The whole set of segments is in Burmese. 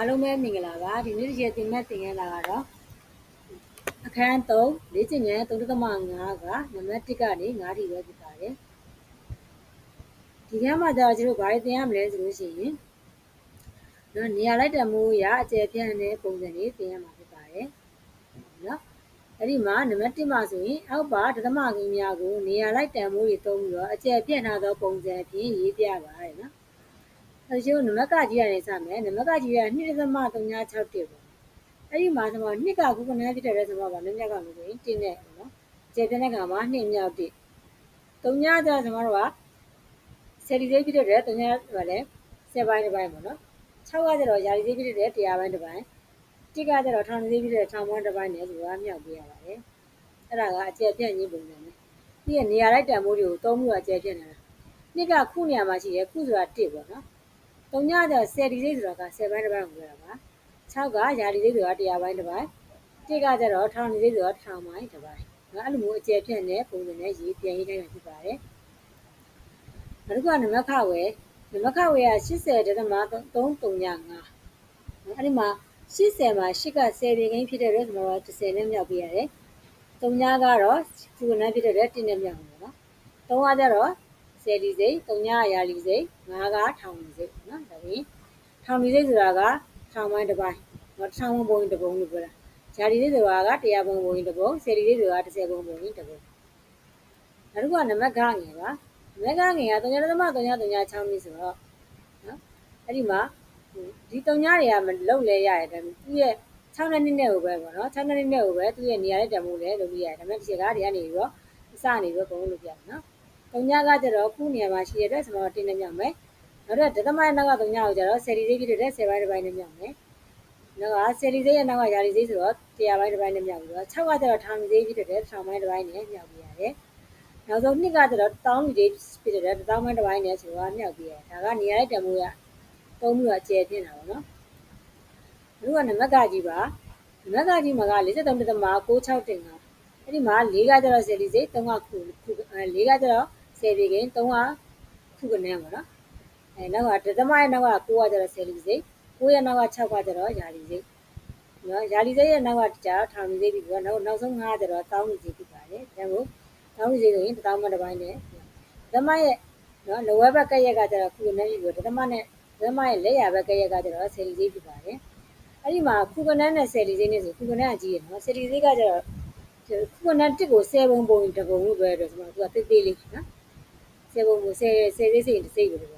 အားလုံးပဲမင်္ဂလာပါဒီနေ့ဒီရက်တင်မဲ့သင်ခန်းစာကတော့အခန်း3လေ့ကျင့်ခန်း3.5ကနံပါတ်1ကနေ9ထိပဲဖြစ်ပါတယ်ဒီကမ်းမှာကျတော့ကျွန်တော်ဘာတွေသင်ရမလဲဆိုလို့ရှိရင်နော်နေရာလိုက်တမှုရအကျယ်ပြန့်တဲ့ပုံစံတွေသင်ရမှာဖြစ်ပါတယ်နော်အဲ့ဒီမှာနံပါတ်1မှာဆိုရင်အောက်ပါဒသမကိန်းများကိုနေရာလိုက်တန်မှုတွေသုံးပြီးတော့အကျယ်ပြန့်ထားသောပုံစံဖြင့်ရေးပြပါတယ်နော် အဲကျိုးနမကကြီးရတယ်စမယ်နမကကြီးရ2.361ပေါ့အဲ့ဒီမှာဆိုတော့နှစ်ကခုကနန်းဖြစ်တဲ့ဆိုတော့ဗာနည်းနည်းကလို့ဆိုရင်တင်းနဲ့နော်ကျေပြတဲ့ကမှာနှစ်မြောက်တစ်တုံညာကြဆိုတော့ကဆယ်ဒီစိတ်ဖြစ်တဲ့တုံညာဗာလဲဆယ်ပိုင်းတစ်ပိုင်းပေါ့နော်6ကကျတော့ယာရီစိတ်ဖြစ်တဲ့တရားပိုင်းတစ်ပိုင်းတစ်ကကျတော့ထောင်စိတ်ဖြစ်တဲ့ထောင်ပိုင်းတစ်ပိုင်းနဲ့ဆိုတာမြောက်ပေးရပါတယ်အဲ့ဒါကအကျယ်ပြန့်ကြီးပုံစံနဲ့ဒီနေရာလိုက်တန်မိုးတွေကိုသုံးမှုအကျယ်ပြန့်နေတာနှစ်ကခုနေရာမှာရှိတယ်ခုဆိုတာတစ်ပေါ့နော် တုံညကျ10ဒီစိတ်ဆိုတာက10ပိုင်းတစ်ပိုင်းကိုပြောတာပါ6ကယာဒီစိတ်ဆိုတာ100ပိုင်းတစ်ပိုင်း1ကကျတော့ထောင်ဒီစိတ်ဆိုတာ1000ပိုင်းတစ်ပိုင်းနော်အဲ့လိုမျိုးအကျယ်ပြန့်တဲ့ပုံစံနဲ့ရေးပြန်ရေးတိုင်းမှာဖြစ်ပါတယ်နောက်တစ်ခုကနမခဝဲနမခဝဲက80.335နော်အဲ့ဒီမှာ80မှာ8က10ပြင်ကိန်းဖြစ်တဲ့အတွက်ကျွန်တော်က10နဲ့မြောက်ပြရတယ်။3ညကတော့ခုနဖြစ်တဲ့1နဲ့မြောက်မှာနော်။3ကကျတော့ဆယ်လီစိတ်၊၃ညရာလီစိတ်၊၅ကထောင်လီစိတ် နော်ဒါပြင်ထောင်လီစိတ်ဆိုတာကထောင်ပိုင်းတစ်ပိုင်းနော်ထောင်ဘုံတစ်ပုံလို့ပြောတာ။ရာလီစိတ်ဆိုတာက100ဘုံဘုံတစ်ပုံဆယ်လီစိတ်ဆိုတာ30ဘုံဘုံတစ်ပုံနောက်တစ်ခုကနံပါတ်9ငယ်ပါနံပါတ်9ငယ်က3.336မိဆိုတော့နော်အဲ့ဒီမှာဒီ3ညတွေကမလုံလဲရရတယ်ဒါပေမဲ့သူ့ရဲ့6နှစ်နဲ့ကိုပဲပေါ့နော်6နှစ်နဲ့ကိုပဲသူ့ရဲ့နေရာနဲ့တံမိုးလဲလုပ်လို့ရတယ်ဒါပေမဲ့ဒီချက်ကဒီကနေပြီးတော့အစနေပြီးတော့ပုံလို့ပြတယ်နော်တုံညကကျတော့ခုနေရာမှာရှိရတဲ့ကျွန်တော်တင်းနေမြောက်မယ် နောက်တော့ဒသမရဲ့နောက်ကတုံညကိုကျတော့ဆယ်လီစိတ်ဖြစ်တဲ့ဆယ်ပိုင်းတစ်ပိုင်းနဲ့မြောက်မယ်နောက်ကဆယ်လီစိတ်ရဲ့နောက်ကယာလီစိတ်ဆိုတော့တရားပိုင်းတစ်ပိုင်းနဲ့မြောက်ပြီးတော့6ကကျတော့ထောင်စိတ်ဖြစ်တဲ့ထောင်ပိုင်းတစ်ပိုင်းနဲ့မြောက်ပြရတယ်နောက်ဆုံးနှစ်ကကျတော့တောင်းလီလေးဖြစ်တဲ့တောင်းပိုင်းတစ်ပိုင်းနဲ့ဆိုတော့မြောက်ပြရတယ်ဒါကနေရာရဲ့တံမိုးရသုံးပြီးတော့ကျဲပြင်းတာပေါ့နော်ဘုကနမကကြီးပါနမကကြီးမှာက53.665အဲ့ဒီမှာ၄ကကျတော့ဆယ်လီစိတ်3ကခုခု၄ကကျတော့10ပေကင်း3ကခုကနေပါနော် အဲနောက်ကဒသမရဲ့နောက်က9ကကျတော့10လီစိတ်9ရဲ့နောက်က6ကကျတော့ယာလီစိတ်နော်ယာလီစိတ်ရဲ့နောက်ကကျတော့ထောင်လီစိတ်ပြီးတော့နောက်နောက်ဆုံး9ကကျတော့တောင်းလီစိတ်ဖြစ်ပါတယ်ဒါမို့တောင်းလီစိတ်ဆိုရင်တောင်းမတစ်ပိုင်းနဲ့ဒသမရဲ့နော်လဝဲဘက်ကရက်ကကျတော့ခုကနေပြီးတော့ဒသမနဲ့ဒသမရဲ့လက်ရဘက်ကရက်ကကျတော့10လီစိတ်ဖြစ်ပါတယ်အဲ့ဒီမှာခုကနန်းနဲ့10လီစိတ်နဲ့ဆိုခုကနန်းကကြီးရနော်10လီစိတ်ကကျတော့ခုကနန်းတစ်ကို10ပုံပုံတပုံလို့ပြောရတော့ဆိုတော့သူကတိတ်တိတ်လေးနော်စေပုံကိုဆယ်ဆယ်စိတ်စိတ်စိတ်ကိုပြောတာနော်။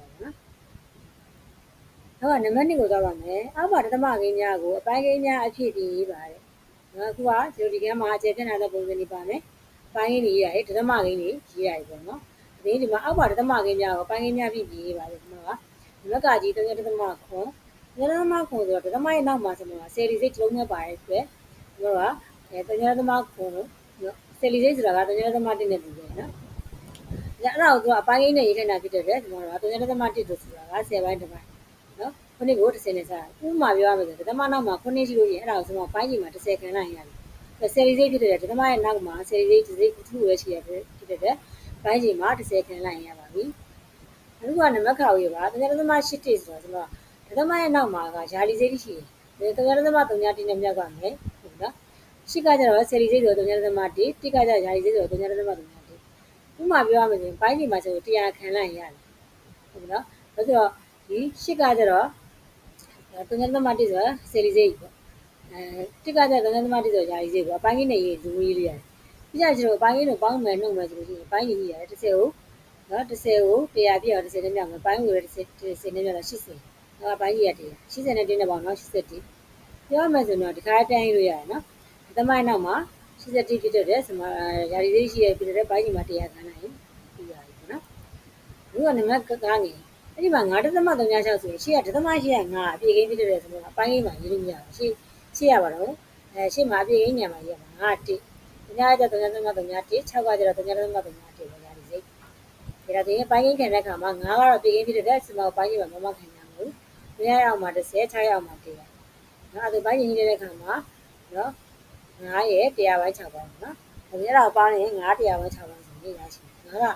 နောက်ကနံပါတ်2ကိုသွားပါမယ်။အောက်ပါဒသမကိန်းများကိုအပိုင်းကိန်းများအဖြစ်ပြီးရေးပါတယ်။နော်အခုကဒီဒီကမှာအခြေပြတဲ့ပုံစံတွေပါမယ်။ပိုင်းကိန်းတွေရေးရတယ်ဒသမကိန်းတွေရေးရတယ်ပေါ့နော်။ဒီဒီမှာအောက်ပါဒသမကိန်းများကိုပိုင်းကိန်းများဖြစ်ပြီးရေးပါတယ်ဒီမှာကနံပါတ်ကကြီး3ဒသမခွန်ဒသမခွန်ဆိုတော့ဒသမရဲ့နောက်မှာဆိုတော့ဆယ်လီစိတ်တစ်လုံးနဲ့ပါတယ်ဆိုတော့ဒီကအဲ3ဒသမခွန်လို့ဆယ်လီစိတ်ဆိုတာက3ဒသမ1နဲ့တူတယ်နော်အဲ့ဒါကိုသူကအပိုင်းရင်းနဲ့ရေးခိုင်းတာဖြစ်တဲ့အတွက်ဒီမှာတော့3.1တို့ဆိုတာက10ပိုင်းတစ်ပိုင်းနော် ခုနှစ်ကို30နဲ့စားဥပမာပြောရမယ်ဆိုဓမ္မနောက်မှာခုနှစ်ရှိလို့ရင်အဲ့ဒါကိုဆိုမှပိုင်းကြီးမှာ30ခန်းလိုက်ရတယ်ဆယ်လီစိတ်ဖြစ်တဲ့ဓမ္မရဲ့နောက်မှာဆယ်လီစိတ်တစ်စိတ်တစ်ခုပဲရှိရဖြစ်တဲ့အတွက်ပိုင်းကြီးမှာ30ခန်းလိုက်ရပါပြီအခုကနမခါဝေးပါ3.8တိဆိုတော့ကျွန်တော်ဓမ္မရဲ့နောက်မှာကယာလီစိတ်ရှိတယ်3.3တိနဲ့မြောက်ကမယ်ဟုတ်နော်ရှိကကြတော့ဆယ်လီစိတ်ဆို3.3တိတိကကြယာလီစိတ်ဆို3.3ဥမာပြောရမယ်ဆိုရင်ပိုင်းနေမှာဆိုတရားခံလိုက်ရတယ်ဟုတ်နော်ဒါဆိုတော့ဒီရှစ်ကကြတော့ တုံညသမတိဆိုဆယ်လီစိတ်ပေါ့အဲတစ်ကကြတုံညသမတိဆိုယာရီစိတ်ပေါ့အပိုင်းကြီးနေရေးလူကြီးလေးရတယ်ပြီးကြကျတော့အပိုင်းကြီးကိုပေါင်းမယ်နှုတ်မယ်ဆိုလို့ရှိရင်ပိုင်းကြီးကြီးရတယ်တစ်ဆယ်ကိုနော်တစ်ဆယ်ကိုတရားပြည့်အောင်တစ်ဆယ်နဲ့မြောက်မယ်ပိုင်းကိုလည်းတစ်ဆယ်တစ်ဆယ်နဲ့မြောက်တော့80နော်ပိုင်းကြီးရတရား80နဲ့တင်းနဲ့ပေါင်းနော်80တိပြောမယ်ဆိုတော့ဒီခါတန်းရေးလို့ရတယ်နော်သမိုင်းနောက်မှာ80တိဖြစ်တဲ့စမယာရီလေးရှိရဖြစ်တဲ့ပိုင်းကြီးမှာတရားခံနိုင်ပြီးရတယ်ပေါ့နော်။ဘူးကနံပါတ်ကားငယ် အဲ့ဒီမှာ9.36ဆိုရင်ရှေ့ကဒသမရှိရ9အပြည့်ကိန်းဖြစ်တဲ့ဆိုတော့အပိုင်းကြီးမှာရေးလို့မရဘူး။ရှေ့ရှေ့ရပါတော့အဲရှေ့မှာအပြည့်ကိန်းညံမှာရေးရမှာ9တိ။ညကျတော့3.3 3.1 6ကကျတော့3.3 3.1ပဲရတယ်စိတ်။ဒါတော့ဒီပိုင်းကိန်းခံတဲ့ခါမှာ9ကတော့အပြည့်ကိန်းဖြစ်တဲ့စမပိုင်းကြီးမှာမမခံရဘူး။ညရအောင်မှာ30 6ရအောင်မှာ100။နော်အဲ့ဒါပိုင်းကြီးနေတဲ့ခါမှာနော်9ရဲ့100ပိုင်း6ပိုင်းနော်။ဒါပြတော့ပေါင်းရင်9 100ပိုင်း6ပိုင်းဆိုနေရရှိတယ်။ဒါက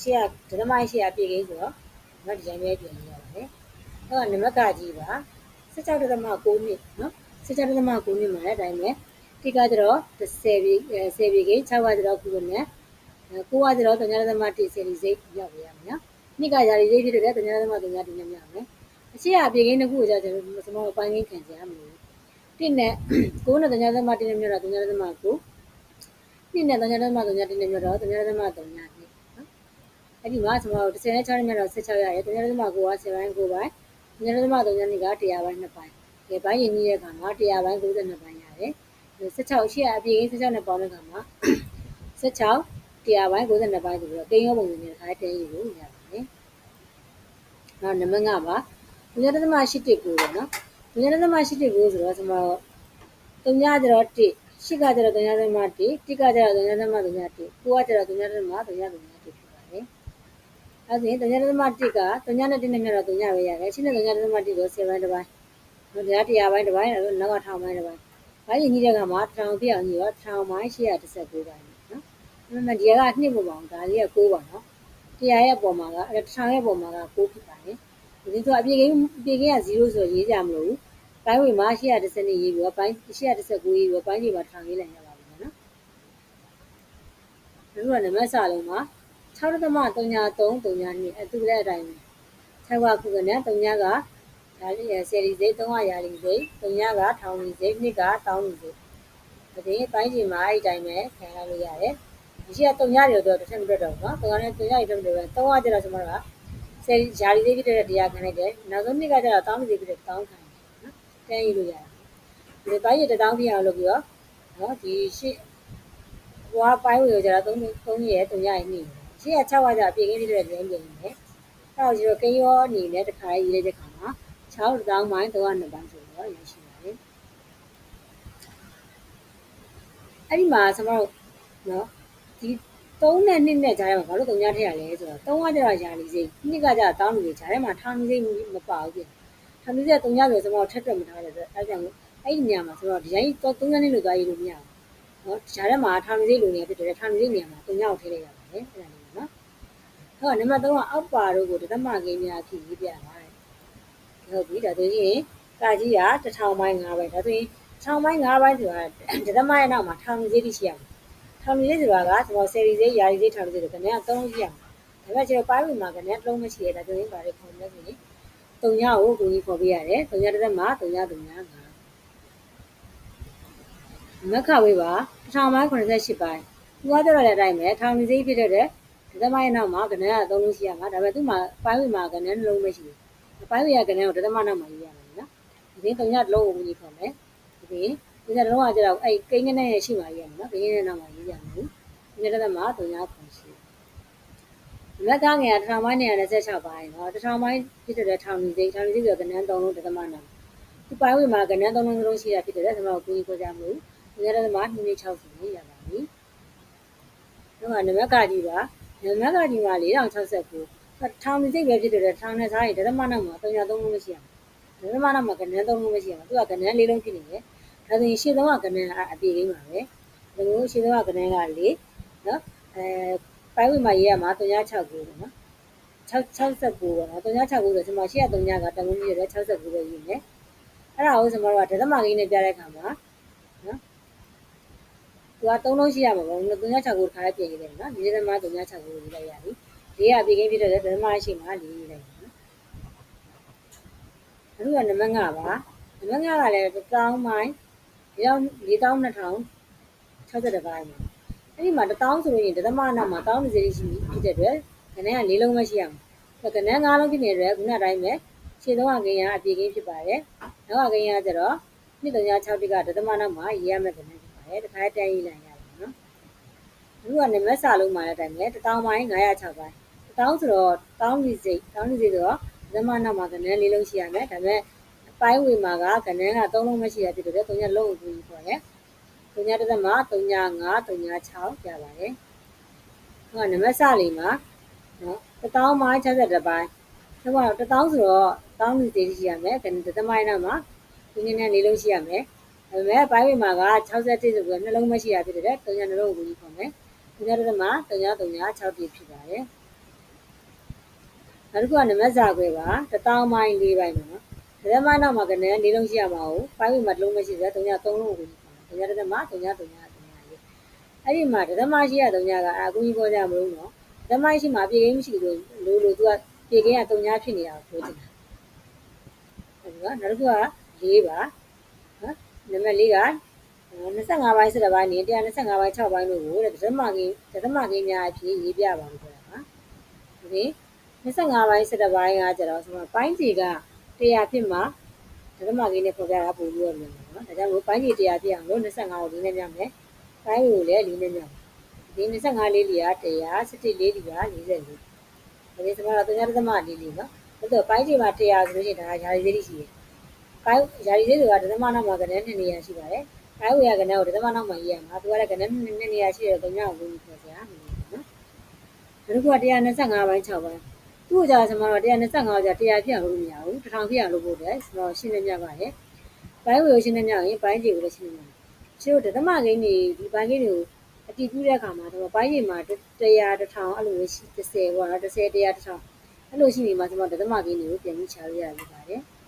ရှေ့ကဒသမရှေ့ကပြည့်ကိန်းဆိုတော့ နော်ဒီဇိုင်းပဲပြင်ရပါတယ်။အဲ့တော့နမကကြီးပါ။န16တသမ6နှစ်နော်16တသမ6နှစ်မှာလည်းအတိုင်းပဲတိကကျတော့10ပြီ10ပြီကိ6ကကျတော့ခုနဲ့9ကကျတော့3တသမ1 10ဒီစိတ်ရောက်ရမယ်နော်နှစ်ကယာရီစိတ်ဖြစ်တဲ့3တသမ3ညတင်ညမြောက်မယ်အရှိအပြေကိန်းတစ်ခုကိုကြာကျွန်တော်ကျွန်တော်ပိုင်းကိန်းခံကြရမလို့တစ်နဲ့9နဲ့3တသမ1တင်ညမြောက်တော့3တသမ9နှစ်နဲ့3တသမ3ညတင်ညမြောက်တော့3တသမ3ညနှစ်နော် အဲ့ဒီမှာကျွန်တော်10နဲ့6နဲ့မြောက်တော့16ရတယ်3တသမ9က7ပိုင်း9ပိုင်းညနေသမ3ညနေက100ပိုင်း2ပိုင်းဒီပိုင်းရင်းကြီးတဲ့ခါမှာ100ပိုင်း92ပိုင်းရတယ်16ရှိရအပြေကိန်း16နဲ့ပေါင်းတဲ့ခါမှာ16 100ပိုင်း92ပိုင်းဆိုပြီးတော့ကိန်းရောပုံစံနဲ့တစ်ခါတင်းယူလို့ရပါတယ်။နောက်နံပါတ်5ပါ။ညနေသမ8ကိုပေါ့နော်။ညနေသမ8ကိုဆိုတော့ကျွန်တော်တုံညကျတော့1ရှိကကျတော့တုံညသမ1တိကကျတော့တုံညသမတုံည1ကိုကကျတော့တုံညသမတုံညတုံည1ဖြစ်ပါတယ်။အဲ ဒါဆိုရင်တုံညသမ1ကတုံညနဲ့1နဲ့မြတ်တော့တုံညပဲရတယ်။ရှိနေတုံညသမ1ကို7ပိုင်းတစ်ပိုင်း။နော်တရား100ပိုင်းတစ်ပိုင်းနောက်ကထောင်ပိုင်းတစ်ပိုင်း။ဘာရင်ကြီးတဲ့ကမှာထောင်ပြအောင်ကြီးတော့ထောင်ပိုင်း819ပိုင်းနော်။အဲ့မှာဒီကနှစ်ပုံပေါင်းဒါလေးက6ပါနော်။တရားရဲ့ပုံမှာကအဲ့ထောင်ရဲ့ပုံမှာက6ဖြစ်ပါတယ်။ဒီတော့အပြေကိန်းအပြေကိန်းက0ဆိုရေးကြမလို့။ပိုင်းဝင်မှာ810နဲ့ရေးပြီးတော့ပိုင်း819ရေးပြီးတော့ပိုင်းကြီးမှာထောင်ရေးလိုက်ရပါပြီနော်။ဒါကနံပါတ်စာလုံးမှာ 6.3332အတူတဲ့အတိုင်းပဲ။6ကခုကနဲ့3ညကဒါလေးဆယ်ရီစိတ်300ရာလီစိတ်3ညကထောင်လီစိတ်2ကတောင်းလီစိတ်ဒီပိုင်းချိန်မှာအဲ့ဒီတိုင်းပဲခံရလို့ရတယ်မရှိက3ညတွေတော့တစ်ချက်မတွက်တော့ဘူးနော်3ညနဲ့3ညတွေတော့မတွက်ဘူး3ကကျတော့ကျွန်တော်ကဆယ်ရာလီစိတ်ဖြစ်တဲ့တရားခံလိုက်တယ်နောက်ဆုံး2ကကျတော့တောင်းလီစိတ်ဖြစ်တဲ့တောင်းခံတယ်နော်တန်းယူလို့ရတယ်ဒီပိုင်းရတောင်းပြအောင်လုပ်ပြီးတော့နော်ဒီရှစ်ဘွားပိုင်းဝေကြတာ3 3ရက်3ညရဲ့နေ ရှစ်က6ကကျအပြေကင်းဖြစ်တဲ့တွင်ပြင်နေတယ်အဲ့တော့ဒီတော့ကိန်းရောအနေနဲ့တစ်ခါရေးလိုက်တဲ့ခါမှာ6တောင်းပိုင်း302ပိုင်းဆိုတော့ရရှိပါတယ်အဲ့ဒီမှာကျွန်တော်နော်ဒီ3နဲ့2နဲ့ကြားထဲမှာဘာလို့3ညထည့်ရလဲဆိုတော့3ကကျတော့ယာလီစိတ်2ကကျတော့တောင်းလူကြားထဲမှာထောင်စိတ်မပါဘူးပြင်ထောင်စိတ်က3ညဆိုကျွန်တော်ထက်တွက်မထားတဲ့အတွက်အဲ့ကြောင့်အဲ့ဒီနေရာမှာကျွန်တော်ဒီတိုင်း3ညနဲ့လို့သွားရေးလို့မရဘူးနော်ကြားထဲမှာထောင်စိတ်လိုနေဖြစ်တယ်ထောင်စိတ်နေရာမှာ3ညကိုထည့်လိုက်ရပါတယ်အဲ့ဒါ လေးနော်ဟောနံပါတ်3ကအောက်ပါတို့ကိုတသမကိန်းများဖြစ်ရေးပြပါတယ်ဟုတ်ပြီဒါဆိုရင်ကာကြီးက1000ပိုင်း5ပိုင်းဒါဆိုရင်1000ပိုင်း5ပိုင်းဆိုတာဒသမရဲ့နောက်မှာထောင်စိတ်ရှိရမယ်ထောင်စိတ်ဆိုတာကကျွန်တော်ဆယ်ရီစိတ်ယာရီစိတ်ထောင်စိတ်တွေကနေအသုံးရှိရမယ်ဒါပေမဲ့ကျွန်တော်ပိုင်းဝင်မှာကနေအလုံးမရှိရတာဒါဆိုရင်ဘာတွေခေါ်မလဲဆိုရင်တုံညကိုကိုကြီးခေါ်ပေးရတယ်တုံညတစ်သက်မှာတုံညတုံည5မခဝေးပါ1000ပိုင်း88ပိုင်းသူကကြောက်ရတဲ့အတိုင်းပဲထောင်စိတ်ဖြစ်တဲ့ ဒသမရဲ့နောက်မှာကနန်းကသုံးလုံးရှိရမှာဒါပေမဲ့သူ့မှာပိုင်းဝေမှာကနန်းနှလုံးပဲရှိတယ်ပိုင်းဝေကကနန်းကိုဒသမနောက်မှာရေးရမှာနော်ဒီရင်သုံးညလုံးကိုဝင်ခေါ်မယ်ဒီဒီနှလုံးကကျတော့အဲ့ကိန်းကနန်းရဲ့ရှိမှာရေးရမှာနော်ကိန်းကနန်းနောက်မှာရေးရမှာဒီဒသမသုံးညခွန်ရှိလက်ကားငယ်ကထောင်ပိုင်းနေရာ26ပိုင်းနော်တစ်ထောင်ပိုင်းဖြစ်တဲ့ထောင်ကြီးစိတ်ထောင်ကြီးစိတ်ကကနန်းသုံးလုံးဒသမနောက်ဒီပိုင်းဝေမှာကနန်းသုံးလုံးနှလုံးရှိတာဖြစ်တဲ့ဒသမကိုကိုကြီးခေါ်ကြမလို့ဒီဒသမ260ရပါပြီဒီကနံပါတ်ကကြီးပါ နံပါတ်ကကြီးမှာ4069ထောင်နေစိတ်ပဲဖြစ်တဲ့ထောင်နဲ့စားရင်ဒသမနောက်မှာ303လုံးမရှိအောင်ဒသမနောက်မှာကနန်း3လုံးမရှိအောင်သူကကနန်း4လုံးဖြစ်နေတယ်ဒါဆိုရင်ရှေ့သုံးကကနန်းအပြေကိန်းပါပဲဒါမျိုးရှေ့သုံးကကနန်းက4နော်အဲပိုင်းဝင်မှာရေးရမှာ369ပေါ့နော်669ပေါ့နော်369ဆိုကျွန်မရှေ့က3ညကတမုန်းကြီးရတယ်69ပဲရေးမယ်အဲ့ဒါကိုကျွန်တော်ကဒသမကိန်းနဲ့ပြတဲ့အခါမှာနော် သူက3လုံးရှိရမှာပေါ့369ခါလေးပြင်ရေးတယ်နော်ဒီဒသမ369ကိုရေးလိုက်ရပြီ၄ကပြေကိန်းဖြစ်တဲ့ဒသမရှိမှာ၄ရေးလိုက်နော်အခုကနံပါတ်5ပါနံပါတ်5ကလည်းတောင်းပိုင်း4260 60ပိုင်းပါအဲ့ဒီမှာ1000ဆိုရင်ဒသမနောက်မှာ1000စီရှိဖြစ်တဲ့အတွက်ခဏက၄လုံးပဲရှိရမှာခဏ၅လုံးဖြစ်နေတဲ့အတွက်ခုနတိုင်းပဲခြေသုံးကကိန်းကအပြေကိန်းဖြစ်ပါတယ်နောက်ကကိန်းကကျတော့2361ကဒသမနောက်မှာရေးရမယ့်ကိန်းဖြစ်ပါ တယ်တခါတန်းရေးလိုက်ရတယ်နော်အခုကနံပါတ်စာလုံးမှာလည်းတိုင်းပဲ1000ပိုင်း906ပိုင်း1000ဆိုတော့1000စီစိတ်1000စီစိတ်ဆိုတော့ဒသမနောက်မှာကဏ္ဍ၄လုံးရှိရမယ်ဒါပေမဲ့ပိုင်းဝေမှာကကဏ္ဍက3လုံးမရှိရဖြစ်တဲ့3ညလုံးကိုပြီးခေါ်တယ်။3ညတစ်သက်မှာ3ည5 3ည6ပြပါတယ်။ဟောနံပါတ်စလေးမှာနော်1000မှာ62ပိုင်း။ဒါမှတော့1000ဆိုတော့1000လူသေးရှိရမယ်။ကဏ္ဍတစ်သက်မိုင်းနောက်မှာဒီနေ့နဲ့၄လုံးရှိရမယ်။ ဒါပေမဲ့ပိုင်းဝေမှာက61ဆိုပြီးနှလုံးမရှိရဖြစ်တဲ့3ညနှလုံးကိုပြီးခေါ်မယ်။3ညတစ်သက်မှာ3ည3ည6ပြည့်ဖြစ်ပါတယ်။နောက်တစ်ခုကနံပါတ်စာခွဲပါ1000မိုင်း၄ပိုင်းပေါ့နော်ဒသမနောက်မှာကနေ၄လုံးရှိရမှာကို5ဝေမှာတစ်လုံးမရှိဆိုတော့3ည3လုံးကို3ညဒသမ3ည3ည3ညလေးအဲ့ဒီမှာဒသမရှိရ3ညကအာကူကြီးပေါ်ကြမလို့နော်ဒမရှိမှာပြေကင်းမရှိလို့လို့လို့သူကပြေကင်းက3ညဖြစ်နေတာကိုပြောချင်တာဟုတ်ကဲ့နောက်တစ်ခုက4ပါ နံပါတ်၄က25ပိုင်း17ပိုင်းနဲ့125ပိုင်း6ပိုင်းတို့ကိုတဲ့ဒသမကင်းဒသမကင်းများအဖြစ်ရေးပြပါမယ်ဆိုတာပါ။ဒီ25ပိုင်း17ပိုင်းကကျတော့ဆိုတော့ပိုင်းကြီးက100ဖြစ်မှာဒသမကင်းနဲ့ဖော်ပြတာပို့ပြီးရမယ်နော်။ဒါကြောင့်မို့ပိုင်းကြီး100ဖြစ်အောင်လို့25ကိုဒီနဲ့ပြမယ်။ပိုင်းကိုလည်းဒီနဲ့ပြမယ်။ဒီ25လေးလေးက100 17လေးလေးက44။ဒါဒီစမတော့3.4လေးနော်။ဒါဆိုပိုင်းကြီးမှာ100ဆိုလို့ရှိရင်ဒါကယာရီသေးရှိတယ်။ ပိုင်းယာရီသေးဆိုတာဒသမနောက်မှာကနေ2နေရာရှိပါတယ်ပိုင်းဝေရကနေကိုဒသမနောက်မှာရေးရမှာသူကလည်းကနေ2နေရာရှိတယ်3ညကိုဝင်ပြီးပြောစရာမလိုဘူးနော်ဒါက125ပိုင်း6ပိုင်းသူ့ကြောင့်ကျွန်တော်တို့125ကြာ100ပြအောင်လို့မရဘူး1000ပြအောင်လို့ပို့တယ်ကျွန်တော်ရှင်းနေကြပါတယ်ဘိုင်းဝေကိုရှင်းနေကြရင်ဘိုင်းကြီးကိုလည်းရှင်းနေကြရှင်းတို့ဓမ္မကိန်းတွေဒီဘိုင်းကိန်းတွေကိုအတီးပြတဲ့အခါမှာတော့ဘိုင်းကြီးမှာ100 1000အဲ့လိုမျိုးရှိ30ပေါ့နော်30 100 1000အဲ့လိုရှိနေမှာကျွန်တော်ဓမ္မကိန်းတွေကိုပြန်ပြီးချလို့ရပြီပါတယ်။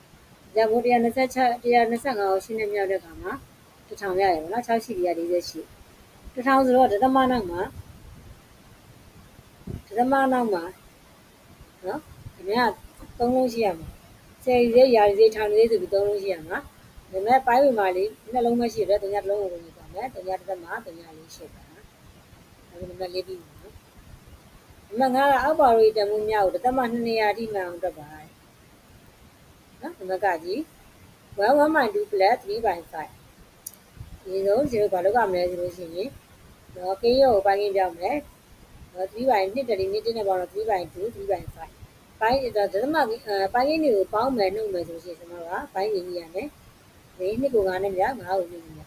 ဒါဘို့126 125ကိုရှင်းနေမြောက်တဲ့အခါမှာ1000ရရပါတော့6ရှိပြ40ရှိ1000ဆိုတော့ဓမ္မနောက်မှာဓမ္မနောက်မှာနော်ခင်ဗျာသုံးလုံးရှိရမှာဆယ်ရီလေးယာရီလေးထောင်လေးဆိုပြီးသုံးလုံးရှိရမှာဒါပေမဲ့ပိုင်းဝင်ပါလေးနှလုံးမရှိရတဲ့တညတစ်လုံးကိုဝင်သွားမယ်တညတစ်သက်မှာတညလေးရှိတာဒါပေမဲ့လေးပြီးနော်အမှန်ကအောက်ပါရီတမှုမြောက်တစ်သက်မှာ2နေရာတိမှန်အောင်တက်ပါ နော်ဒီမကကြီး1.2 plus 3.5ဒီဆုံး0ဘာလို့ကမလဲဆိုလို့ရှိရင်တော့ကင်းရုပ်ကိုပိုင်းကင်းပြောင်းမယ်တော့3 by 2တရီနည်းတင်းနဲ့ပေါင်းတော့3 by 2 3 by 5ပိုင်းတော့ဒသမပိုင်းရင်းတွေကိုပေါင်းမယ်နှုတ်မယ်ဆိုရှင်ကျွန်တော်ကပိုင်းရင်းကြီးရမယ်ဒီနှစ်ကို9နဲ့မြ9ကိုနှစ်မြ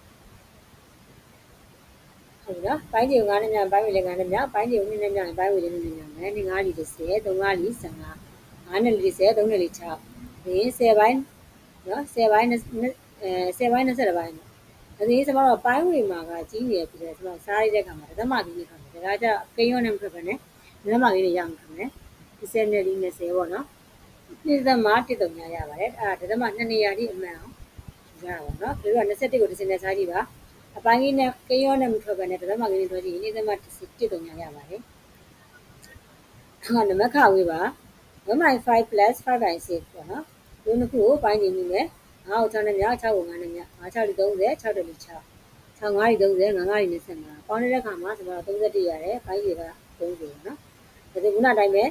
ဟုတ်နော်ပိုင်းကြီး9နဲ့မြပိုင်းဝေလည်း9နဲ့မြပိုင်းကြီး9နဲ့မြပိုင်းဝေလည်း9နဲ့မြမယ်ဒီ9လီ30 3လီ15 9နဲ့လီ30 3နဲ့လီ6 ဒီ10ပိုင်းနော်10ပိုင်းအဲ10ပိုင်း20ပိုင်းဒါဒီကျွန်တော်ပိုင်းဝေမှာကကြီးနေပြီလေကျွန်တော်စားရတဲ့ခါမှာဓမ္မကြီးနေခါမှာဒါကကြကိန်းရောနဲ့မဖြစ်ဘဲနဲ့ဓမ္မကြီးနေရမှာခါမယ်20နဲ့40ပေါ့နော်နှစ်သမတစ်တုံညာရပါတယ်အဲ့ဒါဓမ္မ2နေရာတိအမှန်အောင်ရတာပေါ့နော်ဒီက21ကို10နဲ့စားကြည့်ပါအပိုင်းကြီးနဲ့ကိန်းရောနဲ့မထွက်ဘဲနဲ့ဓမ္မကြီးနေထွက်ကြည့်နှစ်သမတစ်တုံညာရပါတယ်ခါနမခဝေးပါ1.5 plus 5.6ပေါ့နော် ဒီနှစ်ခုကိုပိုင်းနေပြီမယ်ငါ့ကို6နဲ့မြ6ကို9နဲ့မြ5 6 30 6တယ်6 6 5 30 5 5 25ပေါင်းတဲ့အခါမှာကျွန်တော်31ရတယ်ပိုင်းကြီးက30နော်ဒါဒီခုနတိုင်းပဲ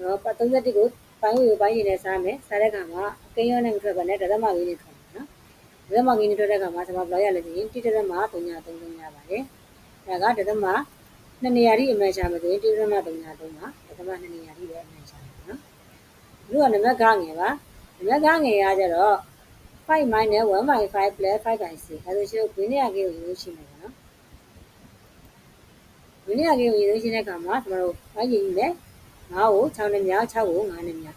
နော်31ကိုပိုင်းကိုပိုင်းကြီးနဲ့စားမယ်စားတဲ့အခါမှာအကိန်းရောနဲ့မထွက်ပါနဲ့ဒသမလေးနဲ့ထွက်မယ်နော်ဒသမလေးနဲ့ထွက်တဲ့အခါမှာကျွန်တော်ဘယ်လောက်ရလဲဆိုရင်တိတသမ333ရပါတယ်ဒါကဒသမနှစ်နေရာတိအမှန်ရှာမယ်ဆိုရင်တိတသမ333ပါဒသမနှစ်နေရာတိပဲအမှန်ရှာမယ်နော်လူကနံပါတ်ကငယ်ပါ နံပါတ်ကငယ်ရကြတော့5 minus 1/5 plus 5 by 6အဲဒါဆိုဝင်းရကေကိုရေးလို့ရှိမယ်နော်ဝင်းရကေကိုရေးလို့ရှိတဲ့အခါမှာကျွန်တော်တို့ဘာရေးယူလဲ9ကို6နဲ့မြ6ကို9နဲ့မြ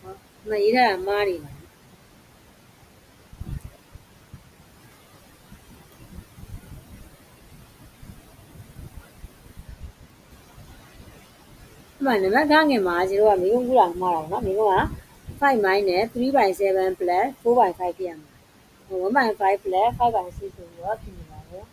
ဟောမရေးထားတာမားနေပါမှန်နံပါတ်ကငယ်မှာ0ကမိကုန်းကူတာမှားတာနော်မိကုန်းက 5 minus 3 by 7 plus 4 by 5ပြရမှာ1 by 5 plus 5 by 6ဆိုပြီးတော့ဖြစ်နေပါတယ်။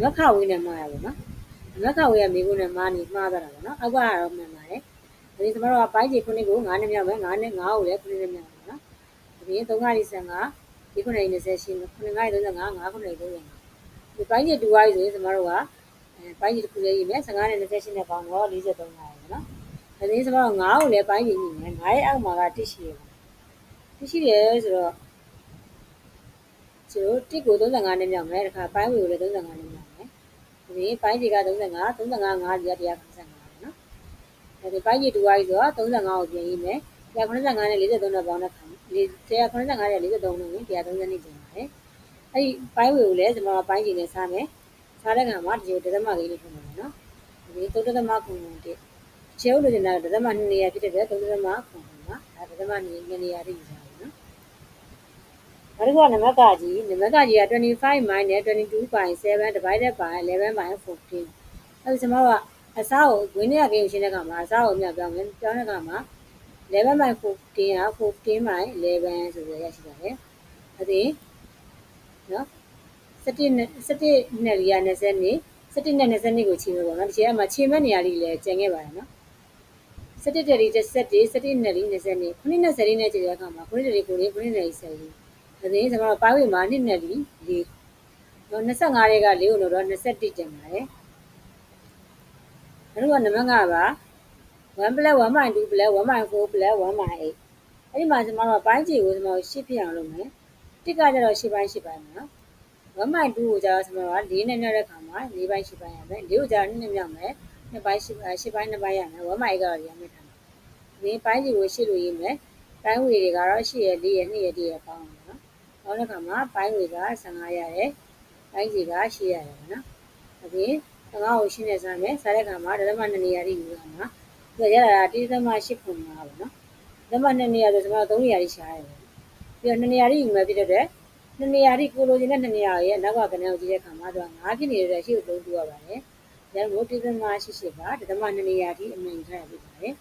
လက်ခဝေးနဲ့မှားရပါတော့။လက်ခဝေးကမိကုန်းနဲ့မှားနေမှားသွားတာပေါ့နော်။အောက်ကတော့မှန်ပါတယ်။ဒီကျွန်တော်တို့ကပိုင်းကြီးခုနှစ်ကို9နဲ့မြောက်မယ်9နဲ့9ကိုလည်းခုနှစ်နဲ့မြောက်မယ်နော်။ဒီ3ကနေ15ဒီခုနှစ်20ရှိခုနှစ်ကနေ35 5ခုနှစ်35ဒီပိုင်းကြီးတူဝိုင်းဆိုရင်ကျွန်တော်တို့ကအဲပိုင်းကြီးတစ်ခုလေးရေးမယ်15နဲ့28နဲ့ပေါင်းတော့43ပါပဲနော်။ ဒါဆိုရင်ကျွန်တော်9ကိုလည်းပိုင်းပြီးနေမယ်9ရဲ့အောက်မှာက1ရှိရပါ1ရှိတယ်ဆိုတော့ကျိုး1ကို35နဲ့မြောက်မယ်တခါပိုင်းဝေကိုလည်း35နဲ့မြောက်မယ်ဒီနေ့ပိုင်းကြီးက35 35 5ကြီးက195နော်ဒါဒီပိုင်းကြီးတူဝိုင်းဆိုတော့35ကိုပြင်ရေးမယ်195နဲ့43နဲ့ပေါင်းတဲ့ခါ195နဲ့43နဲ့130နဲ့ကျင်ပါတယ်အဲ့ဒီပိုင်းဝေကိုလည်းကျွန်တော်ပိုင်းကြီးနဲ့စားမယ်စားတဲ့ခါမှာဒီလိုဒသမလေးနဲ့ထုံးမယ်နော်ဒီသုတ္တသမကုံကုံတစ် ခြေဥလိုချင်တာဒသမ2နေရာဖြစ်တဲ့အတွက်3ဒသမ9ပါဒါဒသမ2နေရာတည်းယူကြပါနော်နောက်တစ်ခုကနံပါတ်ကကြီးနံပါတ်ကကြီးက25 minus 22.7 divided by 11 by 14အဲဒီကျွန်တော်ကအစားကိုဝင်းရကိန်းကိုရှင်းတဲ့အခါမှာအစားကိုမြတ်ပြောင်းမယ်ပြောင်းတဲ့အခါမှာ11 by 14က14 by 11ဆိုပြီးရရှိပါတယ်။ဒါပြင်နော်17နဲ့17နဲ့လီက20နှစ်17နဲ့20နှစ်ကိုချိန်မယ်ပေါ့နော်။ဒီချိန်ကမှချိန်မဲ့နေရာလေးလည်းကျန်ခဲ့ပါတယ်နော်။ 17တက်ရီ17 17နဲ့လီ20နှစ်ခုနှစ်နဲ့20နဲ့ချိန်တဲ့အခါမှာခုနှစ်တက်ရီကိုလေးခုနှစ်နဲ့လီ10လီ။ဒါပြင်ကျွန်တော်ပိုင်းဝေမှာနှစ်နဲ့လီ4နော်25ရဲက4ကိုတော့21ကျန်ပါတယ်။အဲ့တော့နံပါတ်5ပါ1 plus 1 minus 2 plus 1 minus 4 plus 1 minus 8အဲ့ဒီမှာကျွန်တော်တို့ပိုင်းခြေကိုကျွန်တော်ရှစ်ဖြစ်အောင်လုပ်မယ်တစ်ကကျတော့ရှစ်ပိုင်းရှစ်ပိုင်းပါနော်1 minus 2ကိုကျတော့ကျွန်တော်က4နဲ့မြောက်တဲ့ခါမှာ4ပိုင်းရှစ်ပိုင်းရမယ်4ကိုကျတော့2နဲ့မြောက်မယ် 2ပိုင်းရှစ်ရှစ်ပိုင်း2ပိုင်းရမယ်1 minus 8ကတော့ရမယ်ထားဒီပိုင်းခြေကိုရှစ်လို့ရေးမယ်ပိုင်းဝေတွေကတော့8ရ4ရ2ရ1ရပေါင်းအောင်နော်ပေါင်းတဲ့ခါမှာပိုင်းဝေက15ရတယ်ပိုင်းခြေက8ရတယ်နော်ဒါပြင်15ကိုရှင်းနေစမ်းမယ်စားတဲ့ခါမှာဒသမ2နေရာထိယူရမှာသူရတာတိသမ8ခုမှာပါနော်ဒသမ2နေရာဆိုကျွန်တော်3နေရာထိရှားရတယ်ပြီးတော့2နေရာထိယူမယ်ဖြစ်တဲ့အတွက်2နေရာထိကိုလိုချင်တဲ့2နေရာရဲ့အနောက်ကကနေကိုကြည့်တဲ့ခါမှာသူက9ဖြစ်နေတဲ့ရှေ့ကိုသုံးတူရပါတယ် ဒါမို့တိသမ88ကဒသမ2နေရာထိအမြင်ထားရပြီပါတယ်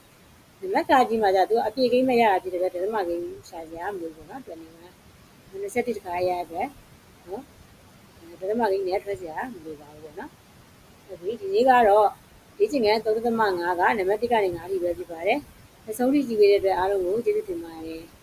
ဒီမက်ကကြီးမှာじゃသူအပြည့်ကိန်းမရတာဖြစ်တဲ့အတွက်ဒသမကိန်းရှာစရာမလိုဘူးနော်ပြန်နေမှာ27တခါရရအတွက်နော်ဒသမကိန်းနဲ့ထွက်စရာမလိုပါဘူးပေါ့နော်ဟုတ်ပြီဒီနေ့ကတော့ဒီချိန်က3.5ကနံပါတ်1ကနေ9ထိပဲဖြစ်ပါတယ်။အဆုံးထိကြည့်ပေးတဲ့အတွက်အားလုံးကိုကျေးဇူးတင်ပါတယ်။